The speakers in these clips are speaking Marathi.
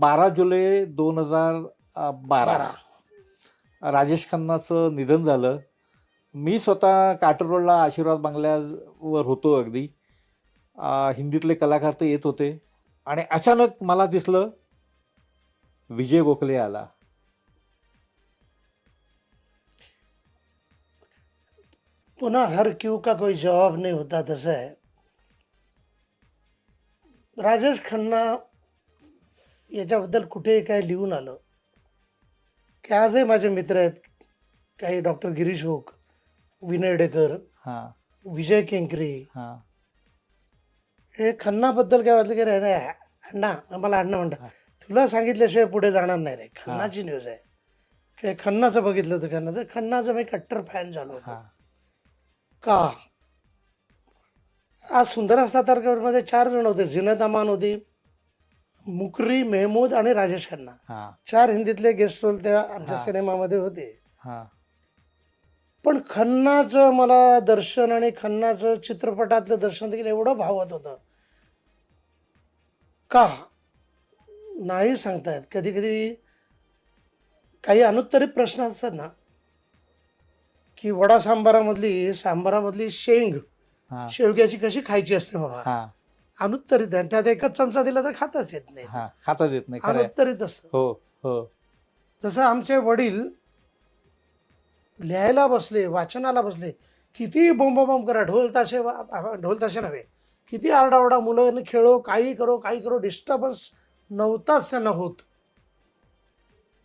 बारा जुलै दोन हजार बारा. राजेश खन्नाचं निधन झालं. मी स्वतः काटर रोडला आशीर्वाद बंगल्यावर होतो अगदी. हिंदीतले कलाकार ते येत होते. आणि अचानक मला दिसलं विजय गोखले आला. पुन्हा हर क्यू का कोई जवाब नहीं होता तसं आहे. राजेश खन्ना याच्याबद्दल कुठेही काय लिहून आलं. की आजही माझे मित्र आहेत काही डॉक्टर गिरीश ओक विनय डेकर विजय केंकरे. हा. खन्नाबद्दल काय वाटलं की रे रे, अण्णा आम्हाला अण्णा. म्हणतात. तुला सांगितल्याशिवाय पुढे जाणार नाही रे. खन्नाची न्यूज आहे. की खन्नाचं बघितलं होतं खन्नाचं. खन्नाचं मी कट्टर फॅन झालो का? आज सुंदर असता तारखेमध्ये चार जण होते. जिनत अमान होती मुकरी मेहमूद आणि राजेश खन्ना. हा. चार हिंदीतले गेस्ट रोल त्या आमच्या हा. सिनेमामध्ये होते. हा. पण खन्नाचं मला दर्शन आणि खन्नाचं चित्रपटातलं दर्शन देखील एवढं भावत होतं. का? नाही सांगतायत. कधी कधी काही अनुत्तरित प्रश्न असतात ना की वडा सांबारामधली सांबारामधली शेंग हा. शेवग्याची कशी खायची असते बाबा? हा. अनुत्तरित आहे. त्यात एकच चमचा दिला तर खाताच येत नाही. हा खाता येत नाही खरं आहे. अनुत्तरित असतं. हो हो. जसं आमचे वडील लिहायला बसले वाचनाला बसले किती बोंबाबोंब करा ढोल ताशे वा- ढोल ताशे नव्हे किती आरडाओरडा मुलं खेळो काही करो काही करो डिस्टर्बन्स नव्हताच त्यांना होत.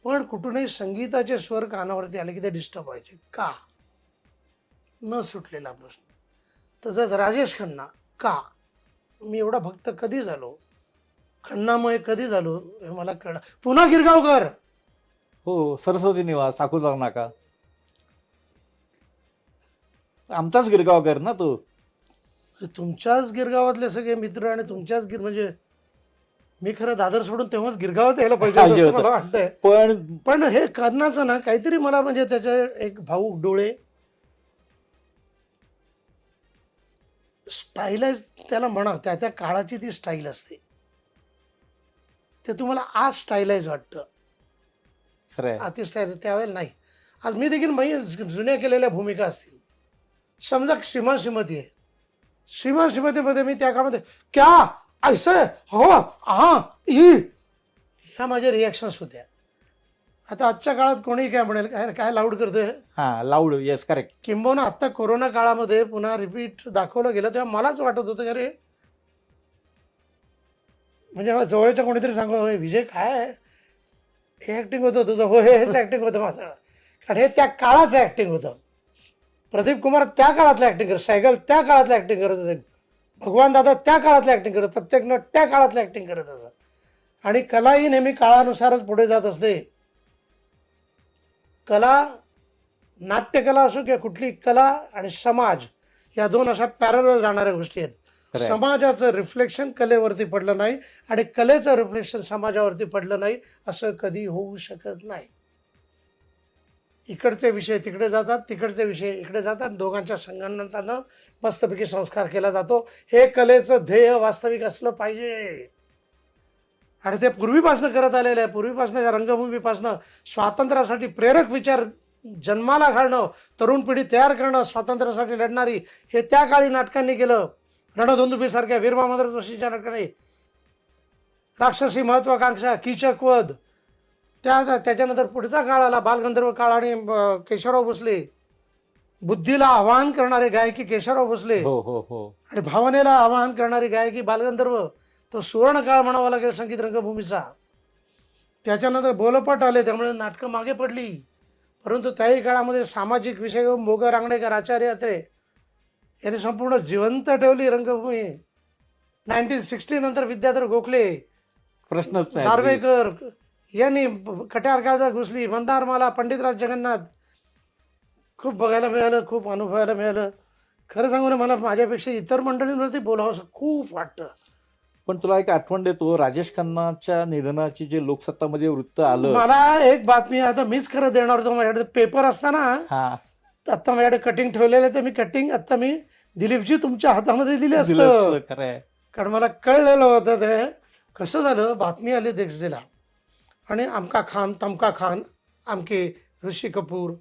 पण कुठूनही संगीताचे स्वर कानावरती आले की ते डिस्टर्ब व्हायचे. का? न सुटलेला प्रश्न. तसंच राजेश खन्ना का? मी एवढा भक्त कधी झालो? खन्नामुळे कधी झालो हे मला कळ पुन्हा गिरगावकर! हो सरस्वती निवास ठाकूरबाग नाका. आमचाच गिरगावकर ना तो? तुमच्याच गिरगावातले सगळे मित्र आणि तुमच्याच गिर म्हणजे मी खरं दादर सोडून तेव्हाच गिरगावात यायला पाहिजे होतं पाहिजे असं मला होतं. वाटतंय. पण पण हे कर्णाचं ना काहीतरी मला म्हणजे त्याचे एक भाऊक डोळे स्टाईलाइज त्याला म्हणा त्या त्या काळाची ती स्टाईल असते. ते तुम्हाला आज स्टाईलाइज वाटतं. अति स्टाईल त्यावेळेला नाही. आज मी देखील मी जुन्या केलेल्या भूमिका असतील. समजा श्रीमान श्रीमती आहे श्रीमान श्रीमतीमध्ये मी त्या काळामध्ये क्या? ऐसं? हो? हा ही ह्या माझ्या रिॲक्शन्स होत्या. आता आजच्या काळात कोणी काय म्हणेल काय काय लाऊड करतोय? हा लाऊड येस करेक्ट किंबहुना आत्ता कोरोना काळामध्ये पुन्हा रिपीट दाखवलं गेलं तेव्हा मलाच वाटत होतं की अरे म्हणजे जवळच्या कोणीतरी सांगा होय विजय काय? हे ॲक्टिंग होतं तुझं हो हे हेच ॲक्टिंग होतं माझं. कारण हे त्या काळाचं ॲक्टिंग होतं. प्रदीप कुमार त्या काळातलं ॲक्टिंग करत सायगल त्या काळातलं ॲक्टिंग करत होते भगवान दादा त्या काळातलं ॲक्टिंग करत प्रत्येक नट त्या काळातलं ॲक्टिंग करत असं आणि कला ही नेहमी काळानुसारच पुढे जात असते. कला नाट्यकला असो किंवा कुठली कला आणि समाज या दोन अशा पॅरल जाणाऱ्या गोष्टी आहेत. समाजाचं रिफ्लेक्शन कलेवरती पडलं नाही आणि कलेचं रिफ्लेक्शन समाजावरती पडलं नाही असं कधी होऊ शकत नाही. इकडचे विषय तिकडे जातात तिकडचे विषय इकडे जातात दोघांच्या संगणनानं मस्तपैकी संस्कार केला जातो. हे कलेचं ध्येय वास्तविक असलं पाहिजे. आणि ते पूर्वीपासनं करत आलेलं आहे. पूर्वीपासनं या रंगभूमीपासनं स्वातंत्र्यासाठी प्रेरक विचार जन्माला घालणं तरुण पिढी तयार करणं स्वातंत्र्यासाठी लढणारी हे त्या काळी नाटकांनी केलं. रणधुंदुबीसारख्या वीरमामंद्र जोशीच्या नाटकाने. राक्षसी महत्वाकांक्षा कीचकवध त्या त्याच्यानंतर पुढचा काळ आला बालगंधर्व काळ आणि केशवराव भोसले. बुद्धीला आवाहन करणारे गायकी केशवराव भोसले. हो हो हो. आणि भावनेला आवाहन करणारी गायकी बालगंधर्व. तो सुवर्ण काळ म्हणावा लागेल संगीत रंगभूमीचा. त्याच्यानंतर बोलपट आले त्यामुळे नाटकं मागे पडली. परंतु त्याही काळामध्ये सामाजिक विषय भोग रांगणेकर आचार्य अत्रे यांनी संपूर्ण जिवंत ठेवली रंगभूमी. नाईन्टीन सिक्स्टी नंतर विद्याधर गोखले प्रश्नच नाही. नार्वेकर यांनी कट्यार काळजात घुसली. मंदारमाला पंडितराज जगन्नाथ खूप बघायला मिळालं खूप अनुभवायला मिळालं. खरं सांगू ना मला माझ्यापेक्षा इतर मंडळींवरती बोलावं असं खूप वाटतं. पण तुला एक आठवण देतो राजेश खन्नाच्या निधनाची जे लोकसत्तामध्ये वृत्त आलं. मला एक बातमी आता मीच खरं देणार होतो माझ्याकडे पेपर असताना हा. आता माझ्याकडे कटिंग ठेवलेलं आहे तर मी कटिंग आता मी दिलीपजी तुमच्या हातामध्ये दिली दिलं असतं कारण मला कळलेलं होतं ते. कसं झालं बातमी आली नेक्स्ट डेला आणि अमका खान तमका खान आमके ऋषी कपूर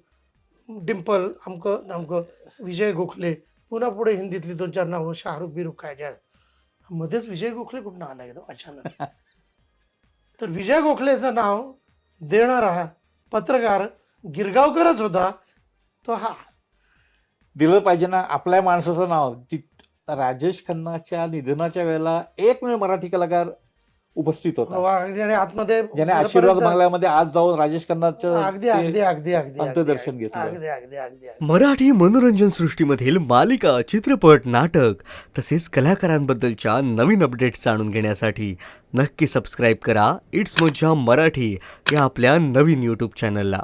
डिम्पल अमकं अमकं विजय गोखले पुन्हा पुढे हिंदीतली दोन चार नावं शाहरुख बिरुख काय ज्या मध्येच विजय गोखले कुठं आला एकदम अचानक. तर विजय गोखलेचं नाव देणारा पत्रकार गिरगावकरच होता. तो हा. दिलं पाहिजे ना आपल्या माणसाचं नाव. ती राजेश खन्नाच्या निधनाच्या वेळेला एकमेव मराठी कलाकार उपस्थित होता. ज्याने आतमध्ये ज्याने आशीर्वाद बांगल्यामध्ये आज जाऊन राजेश खन्नाचं अगदी अगदी अगदी अगदी अंत्यदर्शन घेतलं. अगदी अगदी अगदी अगदी. मराठी मनोरंजन सृष्टीमधील मालिका चित्रपट नाटक तसेच कलाकारांबद्दलच्या नवीन अपडेट्स जाणून घेण्यासाठी नक्की सबस्क्राईब करा. इट्स मज्जा मराठी या आपल्या नवीन यूट्यूब चॅनलला